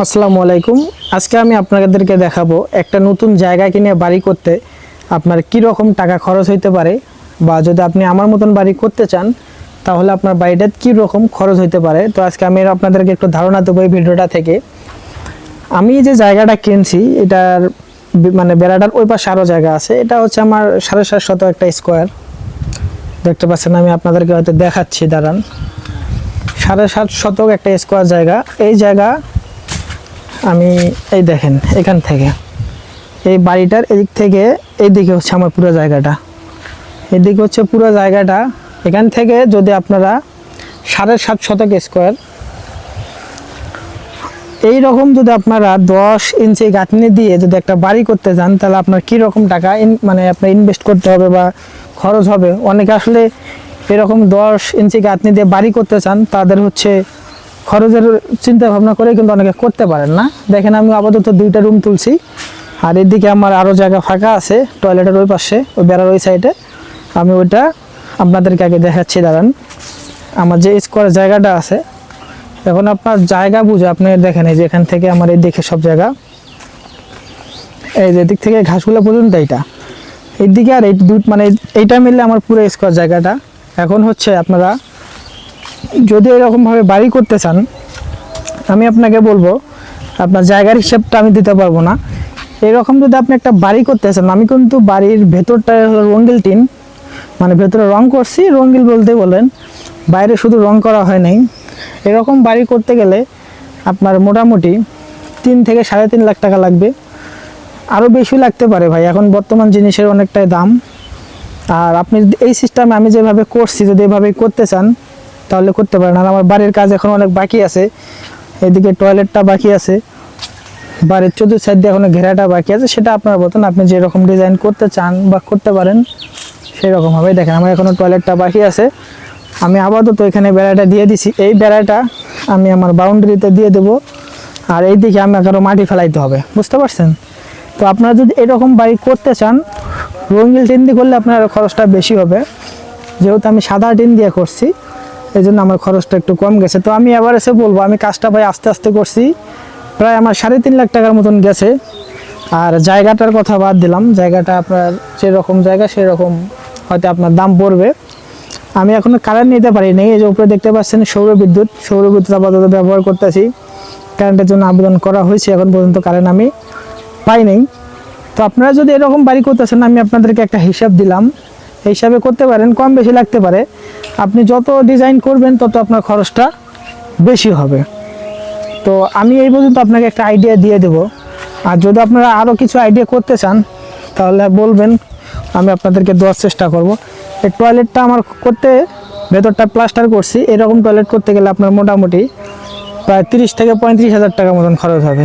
আসসালামু আলাইকুম। আজকে আমি আপনাদেরকে দেখাবো একটা নতুন জায়গা কিনে বাড়ি করতে আপনার কি রকম টাকা খরচ হইতে পারে বা যদি আপনি আমার মতন বাড়ি করতে চান, তাহলে আপনার বাড়িটা কি রকম খরচ হইতে পারে? তো আজকে আমি আপনাদেরকে একটু ধারণা দেবো এই ভিডিওটা থেকে। আমি যে জায়গাটা কিনছি, এটার মানে বেড়াটার ওই পাশে আরও জায়গা আছে। এটা হচ্ছে আমার সাড়ে সাত শত একটা স্কোয়ার। দেখতে পাচ্ছেন, আমি আপনাদেরকে হয়তো দেখাচ্ছি, দাঁড়ান। সাড়ে সাত শতক একটা স্কোয়ার জায়গা। এই জায়গা আমি এই দেখেন, এখান থেকে। এই বাড়িটার এদিক থেকে এইদিকে হচ্ছে আমার পুরো জায়গাটা। এদিকে হচ্ছে পুরো জায়গাটা। এখান থেকে যদি আপনারা সাড়ে সাত শতক স্কোয়ার এই রকম যদি আপনারা দশ ইঞ্চি গাঁথনি দিয়ে যদি একটা বাড়ি করতে যান, তাহলে আপনার কী রকম টাকা মানে আপনার ইনভেস্ট করতে হবে বা খরচ হবে? অনেকে আসলে এরকম দশ ইঞ্চি গাঁথনি দিয়ে বাড়ি করতে চান, তাদের হচ্ছে খরচের চিন্তা ভাবনা করে কিন্তু অনেকে করতে পারেন না। দেখেন আমি আপাতত দুইটা রুম তুলছি। আর এদিকে আমার আরও জায়গা ফাঁকা আছে টয়লেটের ওই পাশে, ওই বেড়ার ওই সাইডে আমি ওইটা আপনাদেরকে আগে দেখাচ্ছি, দাঁড়ান। আমার যে স্কোয়ার জায়গাটা আছে, এখন আপনার জায়গা বুঝে আপনি দেখেন, এই যে এখান থেকে আমার এই দিকে সব জায়গা। এই যে দিক থেকে ঘাসগুলো পর্যন্ত এইটা। এই দিকে আর এই দুই মানে এইটা মিললে আমার পুরো স্কোয়ার জায়গাটা। এখন হচ্ছে আপনারা যদি এরকমভাবে বাড়ি করতে চান, আমি আপনাকে বলব, আপনার জায়গার হিসাবটা আমি দিতে পারব না। এরকম যদি আপনি একটা বাড়ি করতে চান, আমি কিন্তু বাড়ির ভেতরটা রঙ্গিল টিন মানে ভেতরে রং করছি, রঙ্গিল বলতে বলেন, বাইরে শুধু রং করা হয় নাই। এরকম বাড়ি করতে গেলে আপনার মোটামুটি তিন থেকে সাড়ে তিন লাখ টাকা লাগবে। আরও বেশি লাগতে পারে ভাই, এখন বর্তমান জিনিসের অনেকটাই দাম। আর আপনি এই সিস্টেমে আমি যেভাবে করছি, যদি এভাবে করতে চান তাহলে করতে পারেন। আর আমার বাড়ির কাজ এখন অনেক বাকি আছে। এদিকে টয়লেটটা বাকি আছে। বাড়ির চতুর্থ সাইড দিয়ে এখনও ঘেরাটা বাকি আছে। সেটা আপনার মতন আপনি যেরকম ডিজাইন করতে চান বা করতে পারেন, সেরকম হবে। দেখেন, আমার এখনও টয়লেটটা বাকি আছে। আমি আপাতত এখানে বেড়াটা দিয়ে দিছি। এই বেড়াটা আমি আমার বাউন্ডারিতে দিয়ে দেবো। আর এই দিকে আমাকে আরও মাটি ফেলাইতে হবে। বুঝতে পারছেন? তো আপনারা যদি এরকম বাড়ি করতে চান, রঙিল টিন দিয়ে করলে আপনার খরচটা বেশি হবে। যেহেতু আমি সাদা টিন দিয়ে করছি এই জন্য আমার খরচটা একটু কম গেছে। তো আমি এবার এসে বলব, আমি কাজটা ভাই আস্তে আস্তে করছি। প্রায় আমার সাড়ে তিন লাখ টাকার মতন গেছে। আর জায়গাটার কথা বাদ দিলাম। জায়গাটা আপনার যেরকম জায়গা, সেরকম হয়তো আপনার দাম পড়বে। আমি এখনও কারেন্ট নিতে পারিনি। এই যে উপরে দেখতে পাচ্ছেন সৌর বিদ্যুৎ। সৌর বিদ্যুৎ আপাতত ব্যবহার করতেছি। কারেন্টের জন্য আবেদন করা হয়েছে। এখন পর্যন্ত কারেন্ট আমি পাই নাই তো আপনারা যদি এরকম বাড়ি করতেছেন, আমি আপনাদেরকে একটা হিসাব দিলাম। হিসাবে করতে পারেন। কম বেশি লাগতে পারে। আপনি যত ডিজাইন করবেন, তত আপনার খরচটা বেশি হবে। তো আমি এই পর্যন্ত আপনাকে একটা আইডিয়া দিয়ে দেব। আর যদি আপনারা আরও কিছু আইডিয়া করতে চান, তাহলে বলবেন, আমি আপনাদেরকে দেওয়ার চেষ্টা করব। এই টয়লেটটা আমার করতে ভেতরটা প্লাস্টার করছি। এরকম টয়লেট করতে গেলে আপনার মোটামুটি প্রায় তিরিশ থেকে পঁয়ত্রিশ হাজার টাকা মতন খরচ হবে।